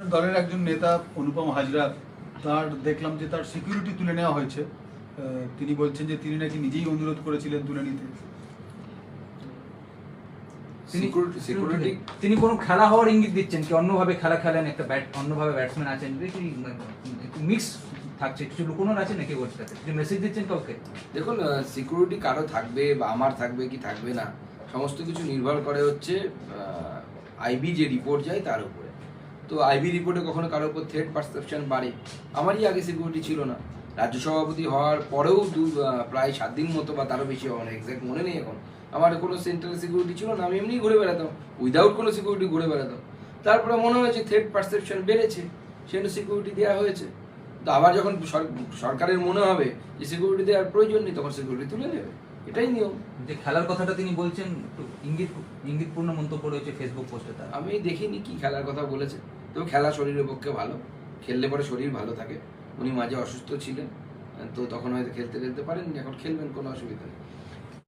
দলের একজন নেতা অনুপম হাজরা তার দেখলাম যে তার সিকিউরিটি তুলে নেওয়া হয়েছে। তিনি বলছেন যে তিনি নাকি নিজেই অনুরোধ করেছিলেন তুলে নিতে তিনি কোনো খেলা হওয়ার ইঙ্গিত দিচ্ছেন কি? অন্যভাবে খেলা খেলেন একটা ব্যাট অন্যভাবে ব্যাটসম্যান আছেন? একটু মিক্স থাকছে? কিছু লুকোনোর আছে নাকি ওর সাথে যে মেসেজ দিচ্ছেন কাউকে? দেখুন সিকিউরিটি কারও থাকবে বা আমার থাকবে কি থাকবে না সমস্ত কিছু নির্ভর করে হচ্ছে আইবি যে রিপোর্ট যায় তার উপরে। তো আইবি রিপোর্টে কখনো কারোর উপর থ্রেড পারসেপশন বাড়ে? আমারই আগে সিকিউরিটি ছিল না। রাজ্য সভাপতি হওয়ার পরেও দু প্রায় সাত দিন মতো বা তারও বেশি হবে না এক্সাক্ট মনে নেই এখন। আমার কোনো সেন্ট্রাল সিকিউরিটি ছিল না আমি এমনি ঘুরে বেড়াতাম। উইদাউট কোনো সিকিউরিটি ঘুরে বেড়াতাম। তারপরে মনে হয়েছে থ্রেড পারসেপশন বেড়েছে সেজন্য সিকিউরিটি দেওয়া হয়েছে। তো আবার যখন সরকারের মনে হবে যে সিকিউরিটি দেওয়ার প্রয়োজন নেই তখন সিকিউরিটি তুলে নেবে। এটাই নিয়ম। যে খেলার কথাটা তিনি বলছেন একটু ইঙ্গিত ইঙ্গিতপূর্ণ মন্তব্য রয়েছে ফেসবুক পোস্টে তার। আমি দেখিনি কি খেলার কথা বলেছে। তবে খেলা শরীরের পক্ষে ভালো। খেললে পরে শরীর ভালো থাকে। উনি মাঝে অসুস্থ ছিলেন, তো তখন হয়তো খেলতে খেলতে পারেন এখন খেলবেন, কোনো অসুবিধা নেই।